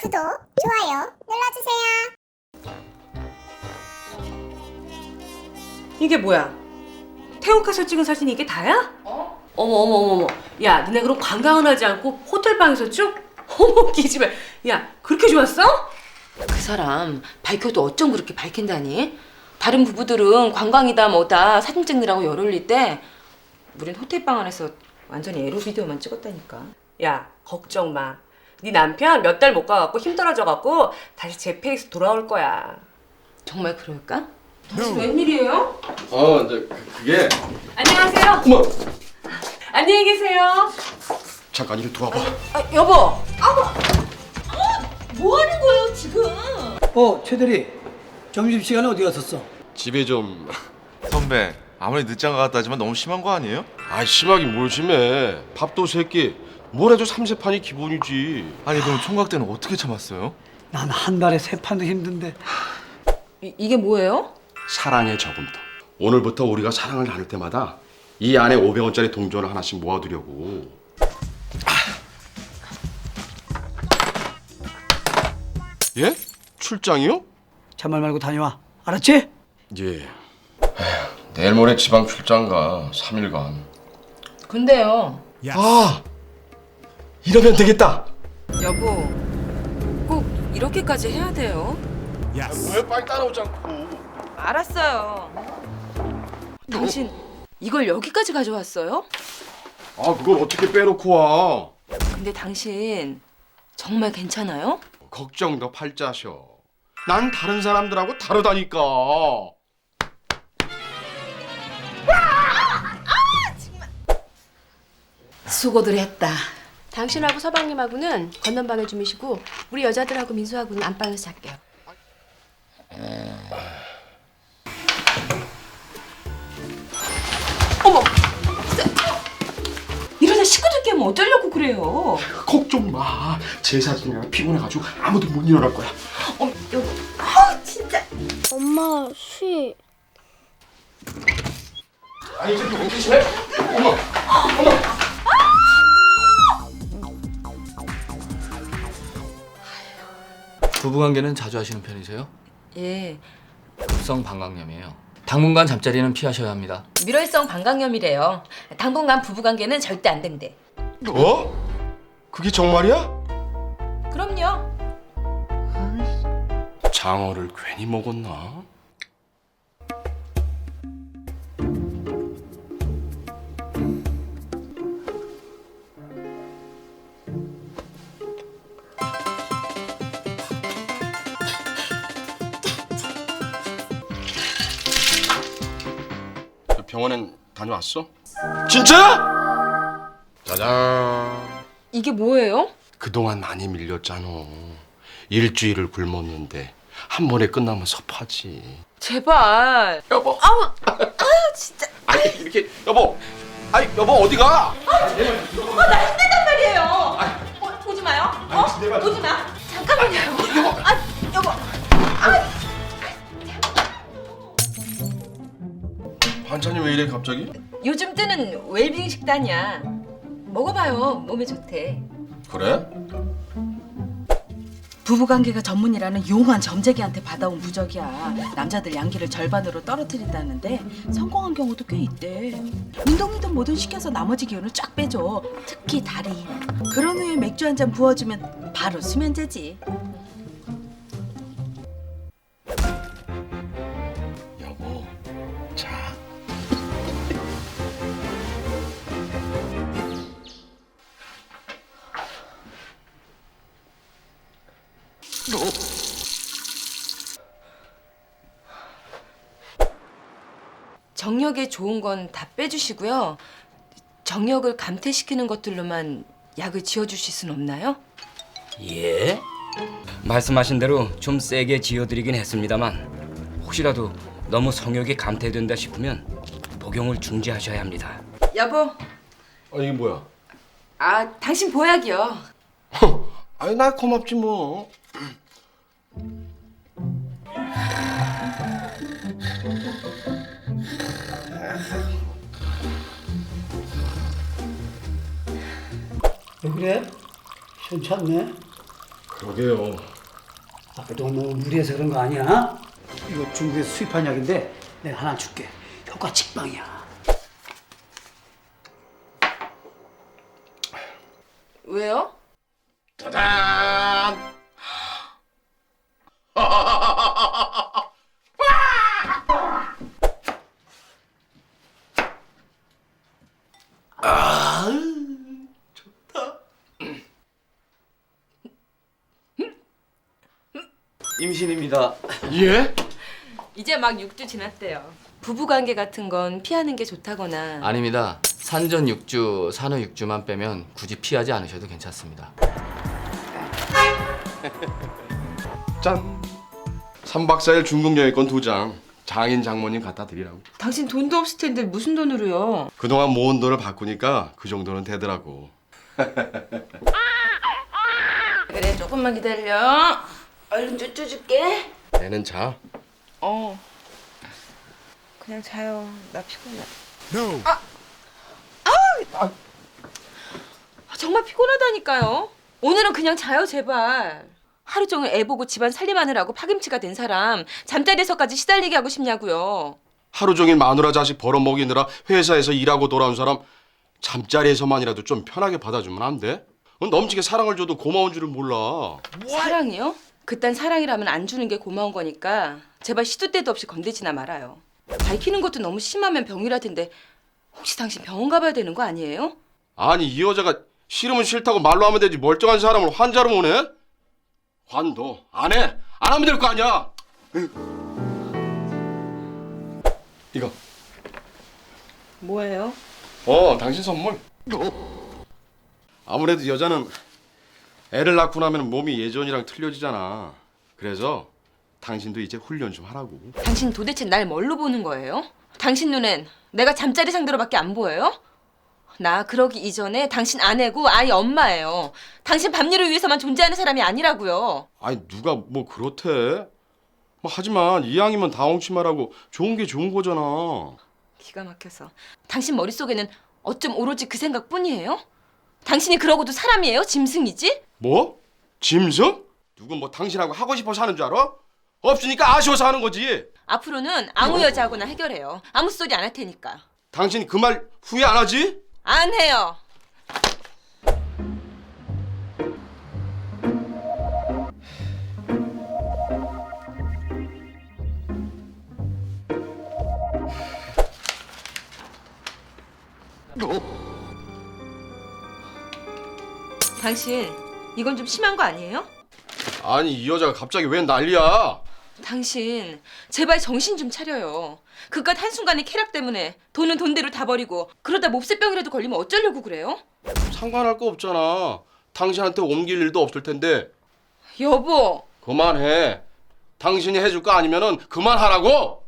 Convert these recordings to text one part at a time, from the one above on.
구독, 좋아요 눌러주세요. 이게 뭐야? 태국가서 찍은 사진이 이게 다야? 어? 어머 어머 어머. 야, 너네 그럼 관광을 하지 않고 호텔 방에서 쭉? 어머 기집애. 야, 그렇게 좋았어? 그 사람 밝혀도 어쩜 그렇게 밝힌다니? 다른 부부들은 관광이다 뭐다 사진 찍느라고 열 올릴 때 우린 호텔 방 안에서 완전히 에로 비디오만 찍었다니까. 야, 걱정 마. 네 남편 몇 달 못 가갖고 힘 떨어져갖고 다시 제 페이스 돌아올 거야. 정말 그럴까? 당신 웬일이에요? 어, 이제 그- 그게 안녕하세요. 어머 안녕히 계세요. 잠깐 이리 들어와봐. 아, 여보! 뭐 하는 거예요 지금? 어, 최대리. 점심시간에 어디 갔었어? 집에 좀. 선배 아무리 늦장 것 같다 하지만 너무 심한 거 아니에요? 아 심하긴 뭘 심해. 밥도 세끼. 뭘 해도 삼세판이 기본이지. 아니 그럼 총각 때는 어떻게 참았어요? 난 한 달에 세 판도 힘든데. 이, 이게 뭐예요? 사랑의 저금통. 오늘부터 우리가 사랑을 나눌 때마다 이 안에 500원짜리 동전을 하나씩 모아두려고. 예? 출장이요? 잔말 말고 다녀와. 알았지? 예. 내일 모레 지방 출장 가. 3일간. 근데요 아! 이러면 되겠다. 여보 꼭 이렇게까지 해야 돼요? 왜 빨리 따라오지 않고? 알았어요 당신 이걸 여기까지 가져왔어요? 아, 그걸 어떻게 빼놓고 와? 근데 당신 정말 괜찮아요? 걱정 너 팔자셔. 난 다른 사람들하고 다르다니까. 수고들 했다 당신하고 서방님하고는 건넌방에 주무시고 우리 여자들하고 민수하고는 안방에서 잘게요. 이러다 식구들 깨면 어쩌려고 그래요 걱정 마. 제사 지내라 피곤해가지고 아무도 못 일어날 거야. 어, 여보 엄마 쉬. 아니 저기 왜 계시네? 어머, 부부관계는 자주 하시는 편이세요? 예 급성 방광염이에요. 당분간 잠자리는 피하셔야 합니다. 밀월성 방광염이래요 당분간 부부관계는 절대 안 된대 어? 그게 정말이야? 그럼요 장어를 괜히 먹었나? 병원엔 다녀왔어? 진짜? 짜잔. 이게 뭐예요? 그동안 많이 밀렸잖아. 일주일을 굶었는데 한 번에 끝나면 섭하지. 제발 여보. 아우. 아유 진짜. 아니 이렇게 여보. 아니 여보 어디가? 말이에요 어, 오지 마요 어? 오지 마 잠깐만요 반찬이 왜 이래 갑자기? 요즘 뜨는 웰빙 식단이야 먹어봐요 몸에 좋대 그래? 부부관계가 전문이라는 용한 점쟁이한테 받아온 부적이야. 남자들 양기를 절반으로 떨어뜨린다는데 성공한 경우도 꽤 있대. 운동이든 뭐든 시켜서 나머지 기운을 쫙 빼줘. 특히 다리. 그런 후에 맥주 한 잔 부어주면 바로 수면제지. 정력에 좋은 건 다 빼주시고요 정력을 감퇴시키는 것들로만 약을 지어주실 순 없나요? 예? 말씀하신 대로 좀 세게 지어드리긴 했습니다만 혹시라도 너무 성욕이 감퇴된다 싶으면 복용을 중지하셔야 합니다. 여보 아 이게 뭐야? 아 당신 보약이요 아니 나 고맙지 뭐. 그래? 시원찮네. 그러게요. 아까 너무 무리해서 그런 거 아니야? 이거 중국에서 수입한 약인데 내가 하나 줄게. 효과 직방이야. 왜요? 짜잔! 임신입니다. 예? 이제 막 6주 지났대요. 부부 관계 같은 건 피하는 게 좋다거나 아닙니다. 산전 6주, 산후 6주만 빼면 굳이 피하지 않으셔도 괜찮습니다. 짠! 3박 4일 중국 여행권 두 장. 장인 장모님 갖다 드리라고. 당신 돈도 없을 텐데 무슨 돈으로요? 그동안 모은 돈을 바꾸니까 그 정도는 되더라고. 그래 조금만 기다려. 얼른 쭈쭈 줄게. 애는 자. 어. 그냥 자요. 나 피곤해. 아! 아! 아, 정말 피곤하다니까요. 오늘은 그냥 자요, 제발. 하루 종일 애 보고 집안 살림하느라고 파김치가 된 사람 잠자리에서까지 시달리게 하고 싶냐고요. 하루 종일 마누라 자식 벌어먹이느라 회사에서 일하고 돌아온 사람 잠자리에서만이라도 좀 편하게 받아주면 안 돼? 어, 넘치게 사랑을 줘도 고마운 줄을 몰라. 사랑이요? 그딴 사랑이라면 안 주는 게 고마운 거니까 제발 시도 때도 없이 건드지나 말아요. 밝히는 것도 너무 심하면 병이라 텐데 혹시 당신 병원 가봐야 되는 거 아니에요? 아니 이 여자가 싫으면 싫다고 말로 하면 되지 멀쩡한 사람을 환자로 보내? 환도 안 해. 안 하면 될 거 아니야. 으. 이거. 뭐예요? 어, 당신 선물. 아무래도 여자는 애를 낳고 나면 몸이 예전이랑 틀려지잖아. 그래서 당신도 이제 훈련 좀 하라고. 당신 도대체 날 뭘로 보는 거예요? 당신 눈엔 내가 잠자리 상대로밖에 안 보여요? 나 그러기 이전에 당신 아내고 아이 엄마예요. 당신 밤일을 위해서만 존재하는 사람이 아니라고요. 아니 누가 뭐 그렇대? 뭐 하지만 이왕이면 다홍치마라고 좋은 게 좋은 거잖아. 기가 막혀서 당신 머릿속에는 어쩜 오로지 그 생각뿐이에요? 당신이 그러고도 사람이에요? 짐승이지? 뭐? 짐승? 누군 뭐 당신하고 하고 싶어서 하는 줄 알아? 없으니까 아쉬워서 하는 거지. 앞으로는 아무 여자하고나 해결해요. 아무 소리 안 할 테니까. 당신 그 말 후회 안 하지? 안 해요. 당신 이건 좀 심한 거 아니에요? 아니 이 여자가 갑자기 왜 난리야? 당신 제발 정신 좀 차려요. 그깟 한순간의 쾌락 때문에 돈은 돈대로 다 버리고 그러다 몹새병이라도 걸리면 어쩌려고 그래요? 상관할 거 없잖아. 당신한테 옮길 일도 없을 텐데 여보, 그만해. 당신이 해줄 거 아니면은 그만하라고.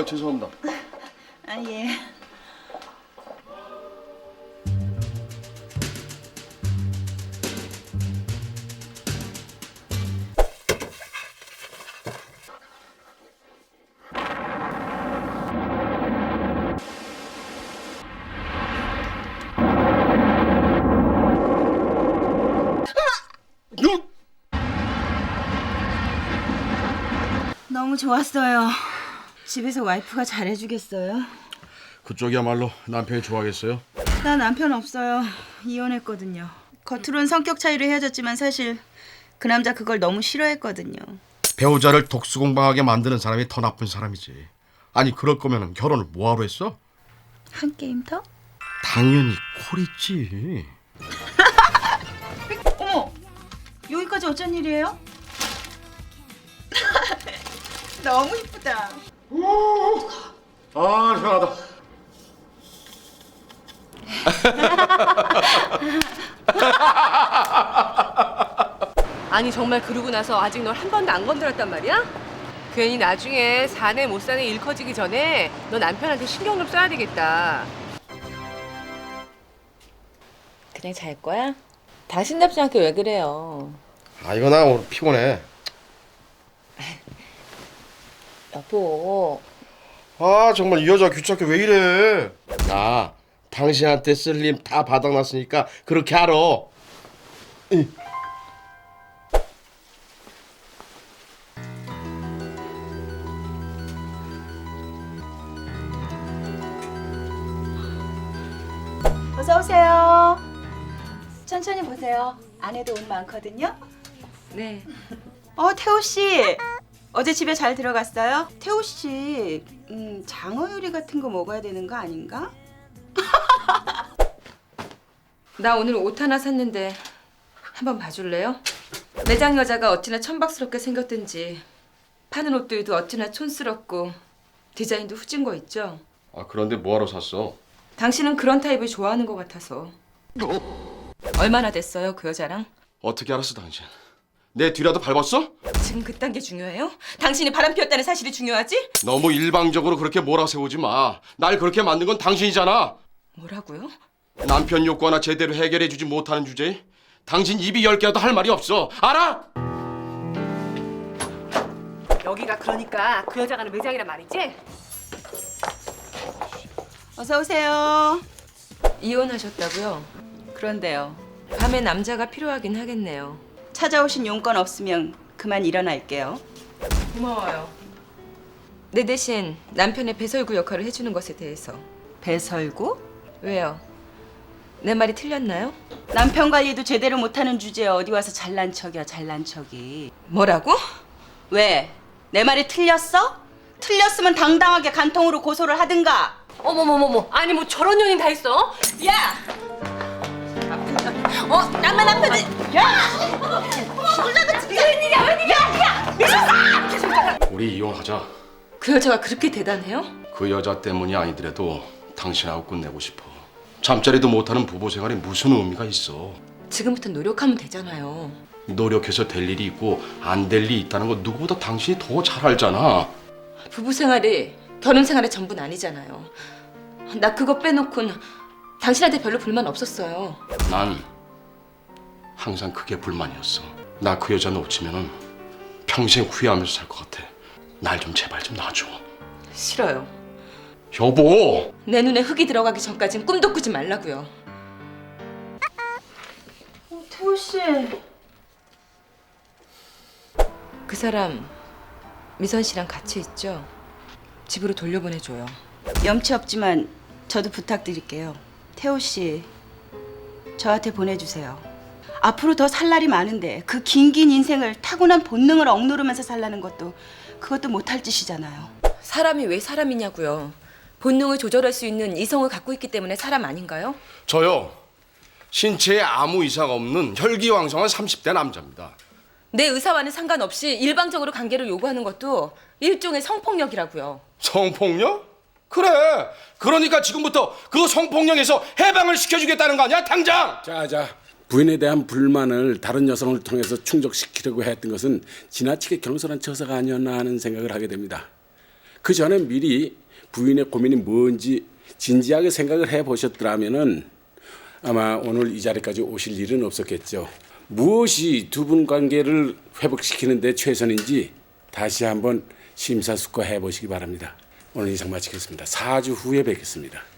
아 죄송합니다. 아 예. 너 너무 좋았어요. 집에서 와이프가 잘해주겠어요? 그쪽이야말로 남편이 좋아하겠어요? 나 남편 없어요. 이혼했거든요. 겉으론 성격 차이로 헤어졌지만 사실 그 남자 그걸 너무 싫어했거든요. 배우자를 독수공방하게 만드는 사람이 더 나쁜 사람이지. 아니 그럴 거면 결혼을 뭐하러 했어? 한 게임 더? 당연히 콜이지. 어머, 여기까지 어쩐 일이에요? 너무 이쁘다. 아 시원하다. 아니 정말 그러고 나서 아직 널 한 번도 안 건드렸단 말이야? 괜히 나중에 사내 못 사내 일 커지기 전에 너 남편한테 신경 좀 써야 되겠다. 그냥 잘 거야? 당신답지 않게 왜 그래요? 아 이거 나 오늘 피곤해. 여보. 아 정말 이 여자 귀찮게 왜 이래? 나 당신한테 쓸힘다 바닥났으니까 그렇게 알아. 어서 오세요. 천천히 보세요. 안에도 옷 많거든요. 네. 어, 태호 씨. 어제 집에 잘 들어갔어요? 태호 씨, 음, 장어 요리 같은 거 먹어야 되는 거 아닌가? 나 오늘 옷 하나 샀는데 한번 봐줄래요? 매장 여자가 어찌나 천박스럽게 생겼든지 파는 옷들도 어찌나 촌스럽고 디자인도 후진 거 있죠? 아 그런데 뭐하러 샀어? 당신은 그런 타입을 좋아하는 것 같아서 얼마나 됐어요 그 여자랑? 어떻게 알았어 당신? 내 뒤라도 밟았어? 지금 그딴 게 중요해요? 당신이 바람 피웠다는 사실이 중요하지? 너무 일방적으로 그렇게 몰아세우지 마. 날 그렇게 만든 건 당신이잖아. 뭐라고요? 남편 욕구 하나 제대로 해결해주지 못하는 주제에 당신 입이 열 개라도 할 말이 없어. 알아? 여기가 그러니까 그 여자 가는 매장이란 말이지? 어서 오세요. 이혼하셨다고요? 그런데요. 밤에 남자가 필요하긴 하겠네요 찾아오신 용건 없으면 그만 일어날게요. 고마워요 내 대신 남편의 배설구 역할을 해주는 것에 대해서 배설구? 왜요? 내 말이 틀렸나요? 남편 관리도 제대로 못하는 주제에 어디 와서 잘난 척이야 잘난 척이. 뭐라고? 왜? 내 말이 틀렸어? 틀렸으면 당당하게 간통으로 고소를 하든가. 어머머머머 아니 뭐 저런 년이 다 있어? 야! 어, 남만 남편이. 우리 이혼하자. 그 여자가 그렇게 대단해요? 그 여자 때문이 아니더라도 당신하고 끝내고 싶어. 잠자리도 못하는 부부 생활에 무슨 의미가 있어? 지금부터 노력하면 되잖아요 노력해서 될 일이 있고 안 될 일이 있다는 거 누구보다 당신이 더 잘 알잖아. 부부 생활이 결혼 생활의 전부는 아니잖아요 나 그거 빼놓고는 당신한테 별로 불만 없었어요 난 항상 그게 불만이었어. 나 그 여자 놓치면은 평생 후회하면서 살 것 같아. 날 좀 제발 좀 놔줘. 싫어요 여보! 내 눈에 흙이 들어가기 전까진 꿈도 꾸지 말라고요 태호 씨. 그 사람 미선 씨랑 같이 있죠? 집으로 돌려보내줘요 염치 없지만 저도 부탁드릴게요. 태호 씨, 저한테 보내주세요. 앞으로 더 살 날이 많은데 그 긴 긴 인생을 타고난 본능을 억누르면서 살라는 것도 그것도 못할 짓이잖아요. 사람이 왜 사람이냐고요 본능을 조절할 수 있는 이성을 갖고 있기 때문에 사람 아닌가요? 저요. 신체에 아무 이상 없는 혈기왕성한 30대 남자입니다. 내 의사와는 상관없이 일방적으로 관계를 요구하는 것도 일종의 성폭력이라고요 성폭력? 그래. 그러니까 지금부터 그 성폭력에서 해방을 시켜주겠다는 거 아니야? 당장! 자 자 부인에 대한 불만을 다른 여성을 통해서 충족시키려고 했던 것은 지나치게 경솔한 처사가 아니었나 하는 생각을 하게 됩니다. 그 전에 미리 부인의 고민이 뭔지 진지하게 생각을 해 보셨더라면은 아마 오늘 이 자리까지 오실 일은 없었겠죠. 무엇이 두 분 관계를 회복시키는데 최선인지 다시 한번 심사숙고해 보시기 바랍니다. 오늘 이상 마치겠습니다. 4주 후에 뵙겠습니다.